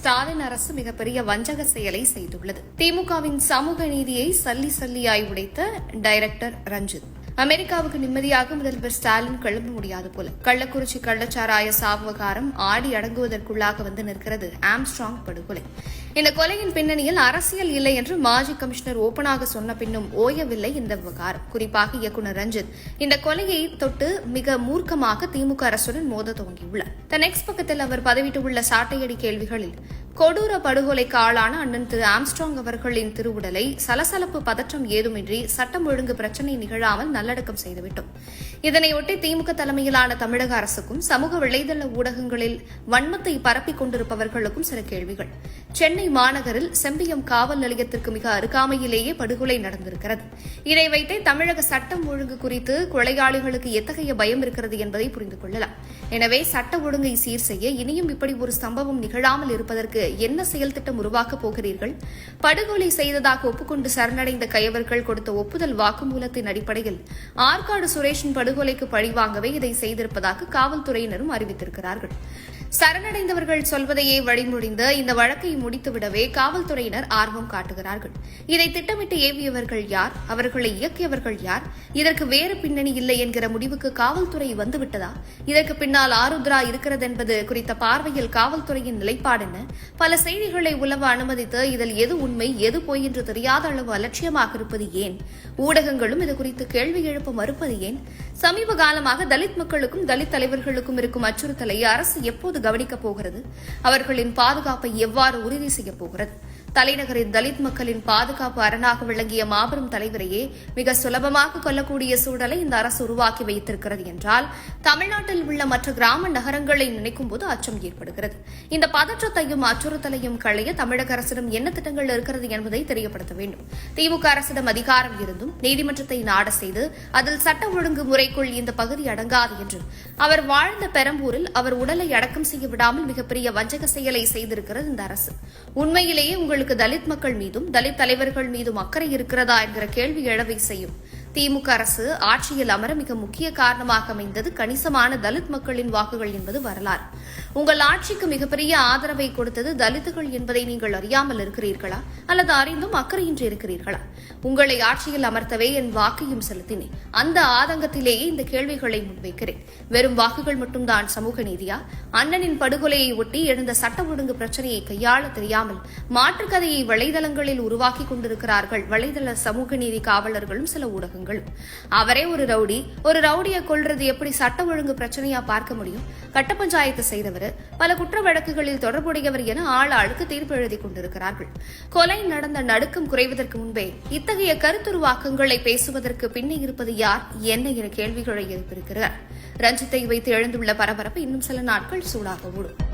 ஸ்டாலின் அரசு மிகப்பெரிய வஞ்சக செயலை செய்துள்ளது. திமுகவின் சமூக நீதியை சல்லி சல்லியாய் உடைத்த டைரக்டர் ரஞ்சித். அமெரிக்காவுக்கு நிம்மதியாக முதல்வர் ஸ்டாலின் கிளம்ப முடியாது போல. கள்ளக்குறிச்சி கள்ளச்சாராய சாவகாரம் ஆடி அடங்குவதற்குள்ளாக வந்து நிற்கிறது ஆம்ஸ்ட்ராங் படுகொலை. இந்த கொலையின் பின்னணியில் அரசியல் இல்லை என்று மாஜி கமிஷனர் ஓபனாக சொன்ன பின்னும் ஓயவில்லை இந்த விவகாரம். குறிப்பாக இயக்குநர் ரஞ்சித் இந்த கொலையை தொட்டு மிக மூர்க்கமாக திமுக அரசுடன் மோத துவங்கியுள்ளார். தன் எக்ஸ் பக்கத்தில் அவர் பதிவிட்டுள்ள சாட்டையடி கேள்விகளில் கொடூர படுகொலைக்கு ஆளான அண்ணன் திரு ஆம்ஸ்ட்ராங் அவர்களின் திருவுடலை சலசலப்பு பதற்றம் ஏதுமின்றி சட்டம் ஒழுங்கு பிரச்சினை நிகழாமல் நல்ல நல்லடக்கம் செய்துவிட்டோம். இதனையொட்டி திமுக தலைமையிலான தமிழக அரசுக்கும் சமூக வலைதள ஊடகங்களில் வன்மத்தை பரப்பிக் கொண்டிருப்பவர்களுக்கும் சில கேள்விகள். சென்னை மாநகரில் செம்பியம் காவல் நிலையத்திற்கு மிக அருகாமையிலேயே படுகொலை நடந்திருக்கிறது. இதை வைத்தே தமிழக சட்டம் ஒழுங்கு குறித்து கொலையாளிகளுக்கு எத்தகைய பயம் இருக்கிறது என்பதை புரிந்து கொள்ளலாம். எனவே சட்ட ஒழுங்கை சீர் செய்ய இனியும் இப்படி ஒரு சம்பவம் நிகழாமல் இருப்பதற்கு என்ன செயல் திட்டம் உருவாக்கப் போகிறீர்கள்? படுகொலை செய்ததாக ஒப்புக்கொண்டு சரணடைந்த கயவர்கள் கொடுத்த ஒப்புதல் வாக்குமூலத்தின் அடிப்படையில் ஆற்காடு சுரேஷின் படுகொலைக்கு பழிவாங்கவே இதை செய்திருப்பதாக காவல்துறையினரும் அறிவித்திருக்கிறார்கள். சரணடைந்தவர்கள் சொல்வதையே வழிமொழிந்த இந்த வழக்கை முடித்துவிடவே காவல்துறையினர் ஆர்வம் காட்டுகிறார்கள். இதை திட்டமிட்டு ஏவியவர்கள் யார்? அவர்களை இயக்கியவர்கள் யார்? இதற்கு வேறு பின்னணி இல்லை என்கிற முடிவுக்கு காவல்துறை வந்துவிட்டதா? இதற்கு பின்னால் ஆருத்ரா இருக்கிறது என்பது குறித்த பார்வையில் காவல்துறையின் நிலைப்பாடு என்ன? பல செய்திகளை உலவ அனுமதித்து இதில் எது உண்மை எது பொய் என்று தெரியாத அளவு அலட்சியமாக இருப்பது ஏன்? ஊடகங்களும் இது குறித்து கேள்வி எழுப்ப மறுப்பது ஏன்? சமீப காலமாக தலித் மக்களுக்கும் தலித் தலைவர்களுக்கும் இருக்கும் அச்சுறுத்தலை அரசு எப்போது கவனிக்கப் போகிறது. அவர்களின் பாதுகாப்பை எவ்வாறு உறுதி செய்யப் போகிறது? தலைநகரின் தலித் மக்களின் பாதுகாப்பு அரணாக விளங்கிய மாபெரும் தலைவரையே மிக சுலபமாக கொல்லக்கூடிய சூழலை இந்த அரசு உருவாக்கி வைத்திருக்கிறது என்றால் தமிழ்நாட்டில் உள்ள மற்ற கிராம நகரங்களை நினைக்கும்போது அச்சம் ஏற்படுகிறது. இந்த பதற்றத்தையும் அச்சுறுத்தலையும் களைய தமிழக அரசிடம் என்ன திட்டங்கள் இருக்கிறது என்பதை தெரியப்படுத்த வேண்டும். திமுக அரசிடம் அதிகாரம் இருந்தும் நீதிமன்றத்தை நாட செய்து அதில் சட்ட ஒழுங்கு முறைக்குள் இந்த பகுதி அடங்காது என்றும் அவர் வாழ்ந்த பெரம்பூரில் அவர் உடலை அடக்கம் செய்ய விடாமல் மிகப்பெரிய வஞ்சக செயலை செய்திருக்கிறது இந்த அரசு. உண்மையிலேயே உங்கள் உங்களுக்கு தலித் மக்கள் மீதும் தலித் தலைவர்கள் மீதும் அக்கறை இருக்கிறதா என்கிற கேள்வி எழவை செய்யும் திமுக அரசு ஆட்சியில் அமர மிக முக்கிய காரணமாக அமைந்தது கணிசமான தலித் மக்களின் வாக்குகள் என்பது வரலாறு. உங்கள் ஆட்சிக்கு மிகப்பெரிய ஆதரவை கொடுத்தது தலித்துகள் என்பதை நீங்கள் அறியாமல் இருக்கிறீர்களா? அல்லது அறிந்தும் அக்கறையின்றி இருக்கிறீர்களா? உங்களை ஆட்சியில் அமர்த்தவே என் வாக்கையும் செலுத்தினேன். அந்த ஆதங்கத்திலேயே இந்த கேள்விகளை முன்வைக்கிறேன். வெறும் வாக்குகள் மட்டும்தான் சமூக நீதியா? அண்ணனின் படுகொலையை ஒட்டி எழுந்த சட்ட ஒழுங்கு பிரச்சனையை கையாள தெரியாமல் மாற்றுக்கதையை வலைதளங்களில் உருவாக்கி கொண்டிருக்கிறார்கள் வலைதள சமூக நீதி காவலர்களும் சில ஊடகங்களும் அவரே ஒரு ரவுடி. ஒரு ரவுடியை கொள்றது எப்படி சட்ட ஒழுங்கு பிரச்சனையா பார்க்க முடியும்? கட்ட பஞ்சாயத்து செய்தவர் பல குற்ற வழக்குகளில் தொடர்புடையவர் என ஆள் ஆளுக்கு தீர்ப்பு எழுதி கொண்டிருக்கிறார்கள். கொலை நடந்த நடுக்கம் குறைவதற்கு முன்பே இத்தகைய கருத்துருவாக்கங்களை பேசுவதற்கு பின்னே இருப்பது யார்? என்ன என கேள்விகளை எழுப்பியிருக்கிறார். ரஞ்சித்தை வைத்து எழுந்துள்ள பரபரப்பு இன்னும் சில நாட்கள் சூடாக ஓடும்.